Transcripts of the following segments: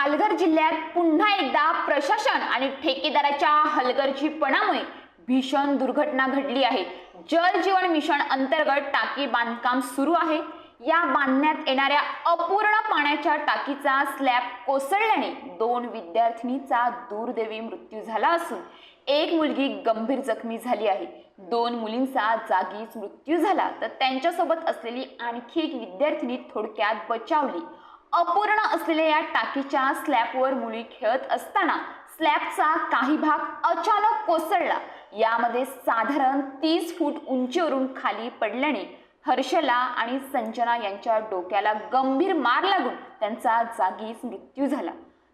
पालघर जिल्ह्यात पुन्हा एकदा प्रशासन आणि ठेकेदाराच्या हलगर्जीपणामुळे भीषण दुर्घटना घडली आहे. जल जीवन मिशन अंतर्गत टाकी बांधकाम सुरू आहे. या बांधण्यात येणाऱ्या अपूर्ण पाण्याच्या टाकीचा स्लॅब कोसळल्याने दोन विद्यार्थिनीचा दुर्दैवी मृत्यू झाला असून एक मुलगी गंभीर जखमी झाली आहे. दोन मुलींचा जागीच मृत्यू झाला तर त्यांच्यासोबत असलेली आणखी एक विद्यार्थिनी थोडक्यात बचावली. अपूर्ण असलेल्या या टाकीच्या स्लॅबवर मुली खेळत असताना स्लॅबचा काही भाग अचानक कोसळला. यामध्ये साधारण तीस फूट उंचीवरून खाली पडल्याने हर्षला आणि संजना यांच्या डोक्याला गंभीर मार लागून त्यांचा जागीच मृत्यू झाला.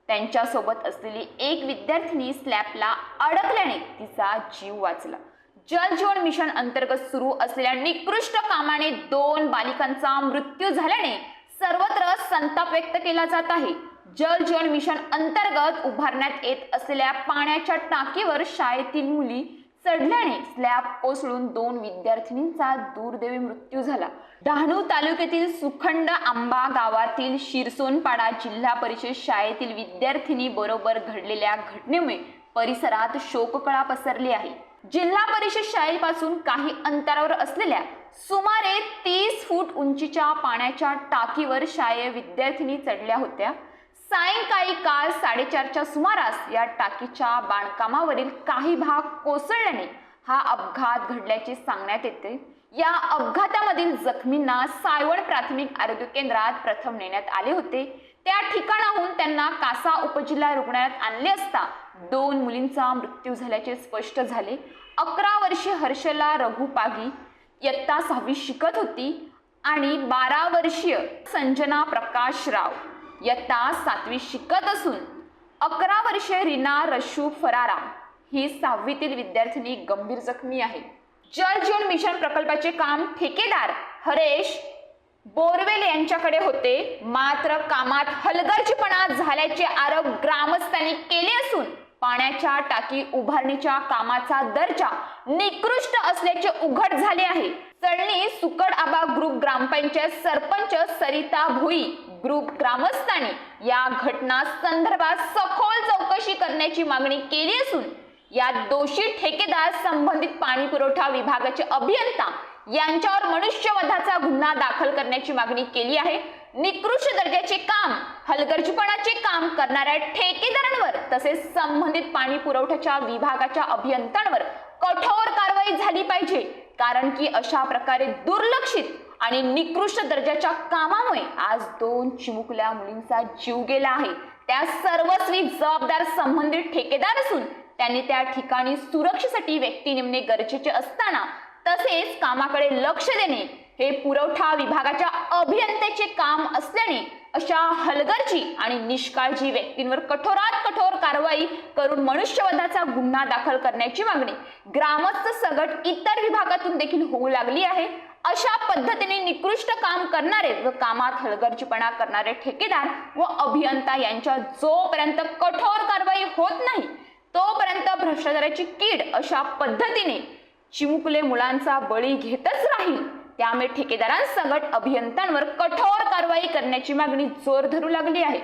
त्यांच्यासोबत असलेली एक विद्यार्थिनी स्लॅबला अडकल्याने तिचा जीव वाचला. जलजीवन मिशन अंतर्गत सुरू असलेल्या निकृष्ट कामाने दोन बालिकांचा मृत्यू झाल्याने सर्वत्र संताप व्यक्त केला जात आहे. जल जीवन मिशन अंतर्गत उभारण्यात येत असलेल्या पाण्याच्या टाकीवर शाळेतील मुली चढल्याने स्लॅब कोसळून दोन विद्यार्थिनींचा दुर्दैवी मृत्यू झाला. डहाणू तालुक्यातील सुखंड आंबा गावातील शिरसोनपाडा जिल्हा परिषद शाळेतील विद्यार्थिनी बरोबर घडलेल्या घटनेमुळे परिसरात शोककळा पसरली आहे. जिल्हा परिषद शाळेपासून काही अंतरावर असलेल्या फूट उंचीच्या पाण्याच्या टाकीवर शाळे विद्यार्थिनी चढल्या होत्या. सायंकाळी काल साडेचारच्या सुमारास या टाकीच्या बांधकामावरील काही भाग कोसळल्याने हा अपघात घडल्याचे सांगण्यात येते. या अपघातामधील जखमींना सायवड प्राथमिक आरोग्य केंद्रात प्रथम नेण्यात आले होते. त्या ठिकाणाहून त्यांना कासा उपजिल्हा रुग्णालयात आणले असता दोन मुलींचा मृत्यू झाल्याचे स्पष्ट झाले. अकरा वर्षे हर्षला रघु पागी इयत्ता सहावी शिकत होती. आणि बारा वर्षीय संजना प्रकाश राव इयत्ता सातवी शिकत असून अकरा वर्षीय रीना रशू फरारा ही सहावीतील विद्यार्थिनी गंभीर जखमी आहे. जल जीवन मिशन प्रकल्पाचे काम ठेकेदार हरेश बोरवेल यांच्याकडे होते. मात्र कामात हलगर्जीपणा झाल्याचे आरोप ग्रामस्थांनी केले असून पाण्याच्या टाकी उभारणीच्या कामाचा दर्जा निकृष्ट असल्याचे उघड झाले आहे. चळणी सुकड ग्रामपंचायत सरपंच सरिता भोई ग्रुप ग्रामस्थांनी या घटना संदर्भात सखोल चौकशी करण्याची मागणी केली असून यात दोषी ठेकेदार संबंधित पाणी पुरवठा विभागाचे अभियंता यांच्यावर मनुष्यवधाचा गुन्हा दाखल करण्याची मागणी केली आहे. निकृष्ट दर्जाचे काम हलगर्जीपणाचे काम करणाऱ्या ठेकेदारांवर तसेच संबंधित पाणी पुरवठ्याच्या विभागाच्या अभियंत्यांवर कठोर कारवाई झाली पाहिजे कारण की अशा प्रकारे दुर्लक्षित आणि निकृष्ट दर्जाच्या कामामुळे आज दोन चिमुकल्या मुलींचा जीव गेला आहे. त्या सर्वस्वी जबाबदार संबंधित ठेकेदार असून त्यांनी त्या ठिकाणी सुरक्षेसाठी व्यक्ती नेमणे गरजेचे असताना तसेच कामाकडे लक्ष देणे हे पुरवठा विभागाच्या अभियंत्याचे काम असल्याने अशा हलगर्जी आणि निष्काळजी व्यक्तींवर कठोरात कठोर कारवाई करून मनुष्यवधाचा गुन्हा दाखल करण्याची मागणी ग्रामस्थ सगट इतर विभागातून देखील होऊ लागली आहे. अशा पद्धतीने निकृष्ट काम करणारे व कामात हलगर्जीपणा करणारे ठेकेदार व अभियंता यांच्या जोपर्यंत कठोर कारवाई होत नाही तोपर्यंत भ्रष्टाचाराची कीड अशा पद्धतीने चिमुकले मुलांचा बळी घेतच राहील. त्यामुळे ठेकेदारांसकट अभियंत्यांवर कठोर कारवाई करण्याची मागणी जोर धरू लागली आहे.